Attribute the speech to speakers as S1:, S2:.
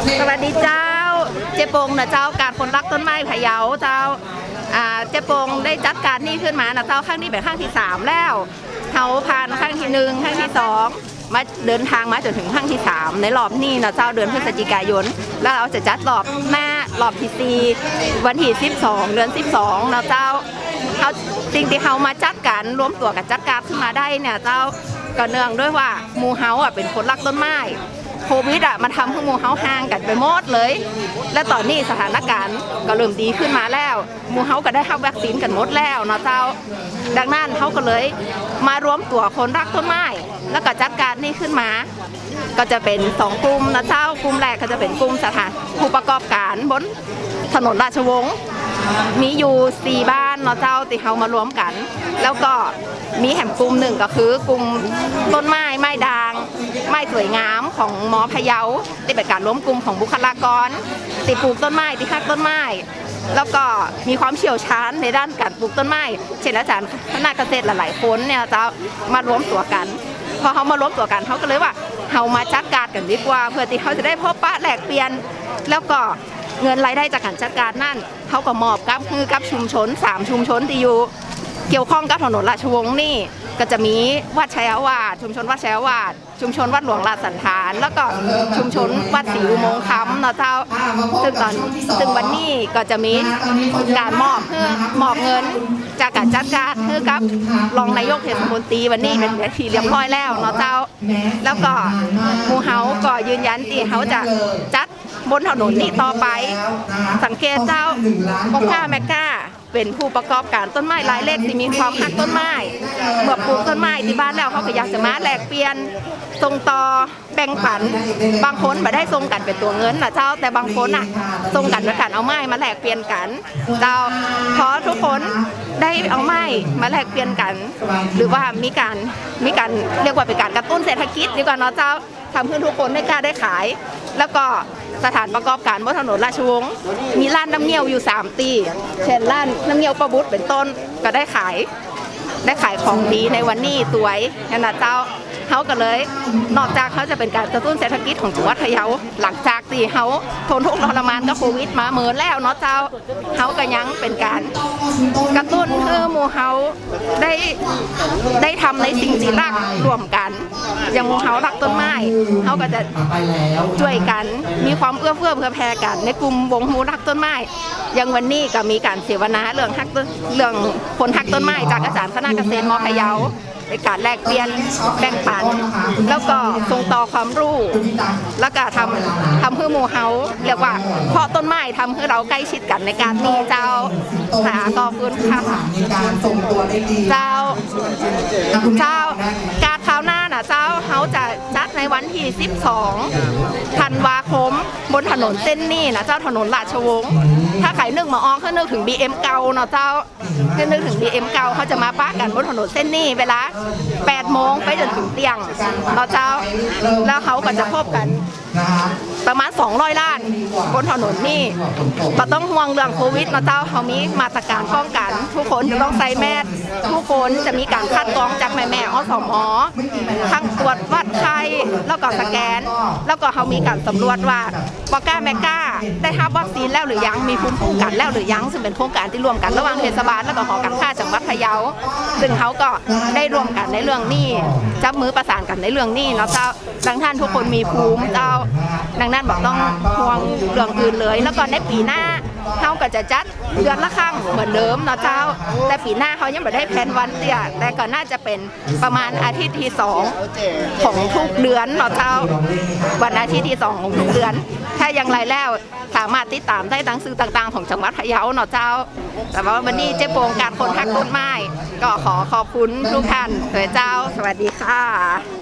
S1: สวัสดีเจ้า เจ๊ปงนะเจ้าการคนรักต้นไม้พะเยาเจ้าอ่าเจ๊ปงได้จัดการนี่ขึ้นมานะเจ้าครั้งนี้เป็นครั้งที่สามแล้วเขาผ่านครั้งที่หนึ่งครั้งที่สองมาเดินทางมาจนถึงครั้งที่สามในรอบนี้นะเจ้าเดือนพฤศจิกายน แล้วเราจะจัดรอบหน้ารอบที่สี่วันที่ 12 เดือน 12นะเจ้าเขาสิ่งที่เขามาจัดการรวมตัวกับจัดการขึ้นมาได้เนี่ยเจ้าก็เนื่องด้วยว่ามูเฮาอะเป็นคนรักต้นไม้ ควิดอะมันทำให้หมูเฮาห่างกันไปหมดเลย และตอนนี้สถานการณ์ก็เริ่มดีขึ้นมาแล้วหมูเฮาก็ได้รับวัคซีนกันหมดแล้วเนาะเจ้า ดังนั้นเขาก็เลยมารวมตัวคนรักต้นไม้ แล้วก็จัดการนี่ขึ้นมา ก็จะเป็นสองกลุ่มนะเจ้ากลุ่มแรกก็จะเป็นกลุ่มสถานผู้ประกอบการบนถนนราชวงศ์ มีอยู่สี่บ้านเนาะเจ้าที่เขามารวมกัน แล้วก็มีแหมกลุ่มหนึ่งก็คือกลุ่มต้นไม้ไม้ด่าง ไม้สวยงามของหมอพะเยาที่เป็นการรวมกลุ่มของบุคลากร ติปลูกต้นไม้ที่ฮักต้นไม้แล้วก็มีความเชี่ยวชาญในด้านการปลูกต้นไม้เช่นอาจารย์คณะเกษตรหลายๆคนเนี่ยจะมารวมตัวกัน พอเขามารวมตัวกันเขาก็เลยว่าเขามาจัดการกันดีกว่า เพื่อที่เขาจะได้พบปะแลกเปลี่ยน แล้วก็ เงินรายได้จากการจัดการนั่นเขาก็มอบกับคือกับชุมชนสามชุมชนที่อยู่เกี่ยวข้องกับถนนราชวงศ์นี่ ก็จะมีวัดชัยวาดชุมชนวัดชัยวาดชุมชนวัดหลวงราชสันธาน แล้วก็ชุมชนวัดศรีอุโมงค์คำเนาะเจ้าซึ่งตอนซึ่งวันนี้ก็จะมีการมอบเพื่อมอบเงินจากการจัดการเพื่อกับรองนายกเทศมนตรีวันนี้เป็นทีเรียบร้อยแล้วเนาะเจ้า แล้วก็มูเฮาก็ยืนยันที่เขาจะจัด บนถนนนี้ต่อไป สังเกตเจ้าโอกาแมกกาเป็นผู้ประกอบการต้นไม้รายเล็กที่มีความหักต้นไม้เมื่อปลูกต้นไม้ที่บ้านแล้วเขาก็อยากจะมาแลกเปลี่ยนส่งต่อแบ่งปัน บางคนมาได้ส่งกันเป็นตัวเงินนะเจ้าแต่บางคนอะส่งกันด้วยการเอาไม้มาแลกเปลี่ยนกัน เจ้าเพราะทุกคนได้เอาไม้มาแลกเปลี่ยนกัน หรือว่ามีการมีการเรียกว่าเป็นการกระตุ้นเศรษฐกิจดีกว่าเนาะเจ้าทำเพื่อทุกคนได้กล้าได้ขาย แล้วก็สถานประกอบการบนถนนราชวงศ์มีร้านน้ำเงี้ยวอยู่ 3 ตี เช่นร้านน้ำเงี้ยวประบุตรเป็นต้นก็ได้ขาย ได้ขายของดีในวันนี้สวยนะเจ้า เขาก็เลย นอกจากเขาจะเป็นการกระตุ้นเศรษฐกิจของจังหวัดพะเยาหลังจากที่เขาทนทุกข์ทรมานกับโควิดมาเมินแล้วเนาะเจ้าเขาก็ยังเป็นการกระตุ้นเพื่อหมู่เขาได้ได้ทำในสิ่งที่รักรวมกันอย่างหมู่เขารักต้นไม้เขาก็จะช่วยกันมีความเอื้อเฟื้อเผื่อแผ่กัน ในกลุ่มวงหูรักต้นไม้อย่างวันนี้ก็มีการเสวนาเรื่องฮักเรื่องคนฮักต้นไม้จากอาจารย์คณะเกษตรมอพะเยา ในการแลกเปลี่ยนแบ่งปัน แล้วก็ส่งต่อความรู้ แล้วก็ทำทำให้หมู่เฮาเรียกว่าเพาะต้นไม้ทำให้เราใกล้ชิดกันในการมีเจ้าหาขอบคุณค่ะ
S2: ในการส่งตัวได้ดี
S1: เจ้าเจ้าการคราวหน้าน่ะเจ้าเฮาจะจะ วันที่ 12ธันวาคม บนถนนเส้นนี้นะเจ้าถนนราชวงศ์ถ้าใครนึกมาอองเขานึกถึง BM เก่าเนาะเจ้าถ้านึกถึง BM เก่าเขาจะมาป้ากันบนถนนเส้นนี้เวลา8โมงไปจนถึงเตียงเนาะเจ้า แล้วเขาก็จะพบกันประมาณ 200 ล้าน บนถนนนี่ก็ต้องห่วงเรื่องโควิดนะเจ้าเขามีมาตรการป้องกัน ทุกคนจะต้องใส่แมสทุกคนจะมีการคัดกรองจากแม่แม่อสมทั้งตรวจวัดไข้แล้วก็สแกน แล้วก็เขามีการสำรวจว่าปอก้าแมก้าได้รับวัคซีนแล้วหรือยังมีภูมิคุ้มกันแล้วหรือยังซึ่งเป็นโครงการที่ร่วมกันระหว่างเทศบาลแล้วก็หอการค้าจังหวัดพะเยาซึ่งเขาก็ได้ร่วมกันในเรื่องนี้จับมือประสานกันในเรื่องนี้เนาะเจ้าดังท่านทุกคนมีภูมิเจ้าดังนั้นบอกต้องห่วงเรื่องอื่นเลย แล้วก็ในปีหน้าเขาก็จะจัดเดือนละครั้งเหมือนเดิมเนาะเจ้า แต่ปีหน้าเขายังไม่ได้แผนวันเตียแต่ก็น่าจะเป็นประมาณอาทิตย์ที่สองของทุกเดือนเนาะเจ้า วันอาทิตย์ที่สองของทุกเดือน ถ้าอย่างไรแล้วสามารถติดตามได้ทางสื่อต่างๆ ของจังหวัดพะเยาเนาะเจ้า แต่ว่าวันนี้เจ๊โปงการคนทักต้นไม้ก็ขอขอบคุณทุกท่านเถอเจ้า สวัสดีค่ะ